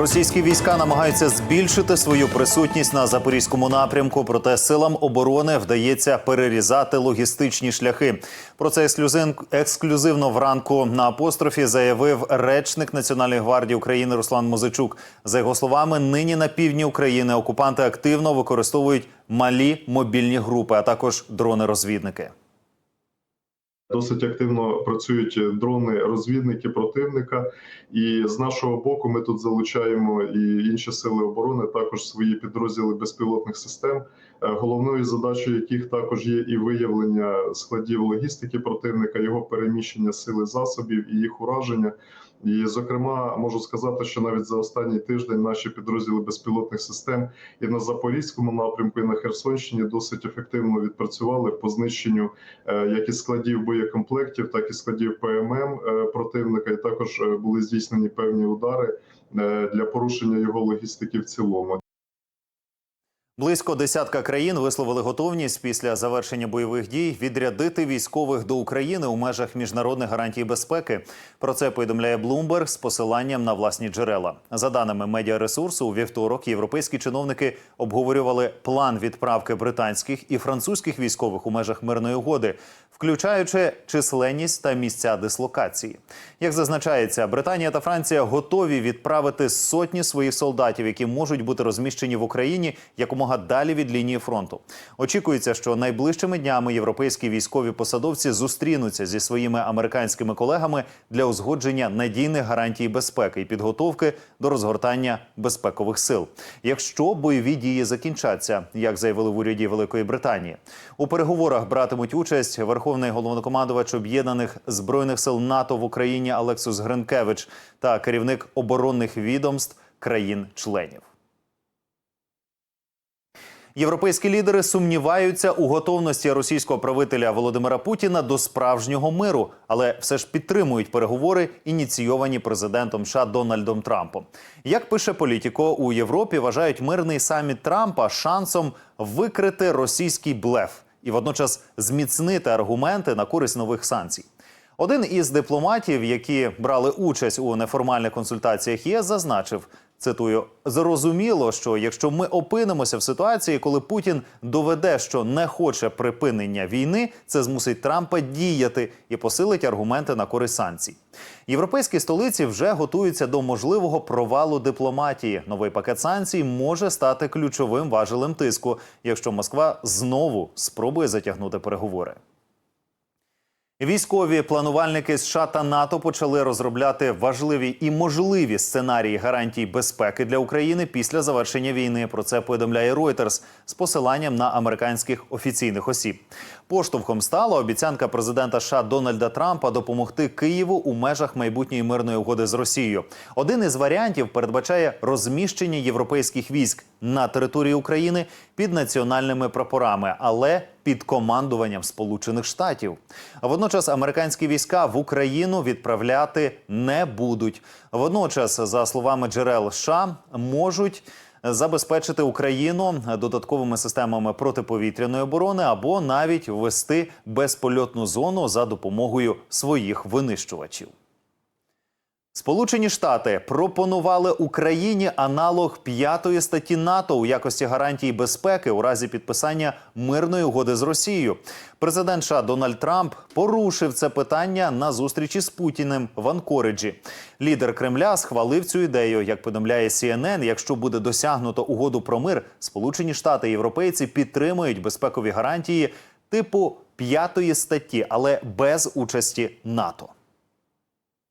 Російські війська намагаються збільшити свою присутність на запорізькому напрямку, проте силам оборони вдається перерізати логістичні шляхи. Про це ексклюзив- ексклюзивно вранку на апострофі заявив речник Національної гвардії України Руслан Мозичук. За його словами, нині на півдні України окупанти активно використовують малі мобільні групи, а також дрони-розвідники. Досить активно працюють дрони-розвідники противника, і з нашого боку ми тут залучаємо і інші сили оборони, також свої підрозділи безпілотних систем, е, головною задачею яких також є і виявлення складів логістики противника, його переміщення сили засобів і їх ураження. І, зокрема, можу сказати, що навіть за останній тиждень наші підрозділи безпілотних систем і на запорізькому напрямку, і на Херсонщині досить ефективно відпрацювали по знищенню е, як і складів боєкомплектів, так і складів ПММ е, противника. І також е, були здійснені певні удари для порушення його логістики в цілому. Близько десятка країн висловили готовність після завершення бойових дій відрядити військових до України у межах міжнародних гарантій безпеки. Про це повідомляє Bloomberg з посиланням на власні джерела. За даними медіаресурсу, у вівторок європейські чиновники обговорювали план відправки британських і французьких військових у межах мирної угоди, включаючи численність та місця дислокації. Як зазначається, Британія та Франція готові відправити сотні своїх солдатів, які можуть бути розміщені в Україні якомога далі від лінії фронту. Очікується, що найближчими днями європейські військові посадовці зустрінуться зі своїми американськими колегами для узгодження надійних гарантій безпеки і підготовки до розгортання безпекових сил. Якщо бойові дії закінчаться, як заявили в уряді Великої Британії, у переговорах братимуть участь верховний головнокомандувач об'єднаних збройних сил НАТО в Україні Алексус Гринкевич та керівник оборонних відомств країн-членів. Європейські лідери сумніваються у готовності російського правителя Володимира Путіна до справжнього миру, але все ж підтримують переговори, ініційовані президентом США Дональдом Трампом. Як пише політико, у Європі вважають мирний саміт Трампа шансом викрити російський блеф і водночас зміцнити аргументи на користь нових санкцій. Один із дипломатів, які брали участь у неформальних консультаціях ЄС, зазначив. Цитую, зрозуміло, що якщо ми опинимося в ситуації, коли Путін доведе, що не хоче припинення війни, це змусить Трампа діяти і посилить аргументи на користь санкцій. Європейські столиці вже готуються до можливого провалу дипломатії. Новий пакет санкцій може стати ключовим важелем тиску, якщо Москва знову спробує затягнути переговори. Військові планувальники США та НАТО почали розробляти важливі і можливі сценарії гарантій безпеки для України після завершення війни. Про це повідомляє Reuters з посиланням на американських офіційних осіб. Поштовхом стала обіцянка президента США Дональда Трампа допомогти Києву у межах майбутньої мирної угоди з Росією. Один із варіантів передбачає розміщення європейських військ на території України під національними прапорами, але під командуванням Сполучених Штатів. А Водночас американські війська в Україну відправляти не будуть. Водночас, за словами джерел США, можуть забезпечити Україну додатковими системами протиповітряної оборони або навіть ввести безпольотну зону за допомогою своїх винищувачів. Сполучені Штати пропонували Україні аналог п'ятої статті НАТО у якості гарантії безпеки у разі підписання мирної угоди з Росією. Президент США Дональд Трамп порушив це питання на зустрічі з Путіним в Анкориджі. Лідер Кремля схвалив цю ідею. Як повідомляє CNN, якщо буде досягнуто угоду про мир, Сполучені Штати і європейці підтримують безпекові гарантії типу п'ятої статті, але без участі НАТО.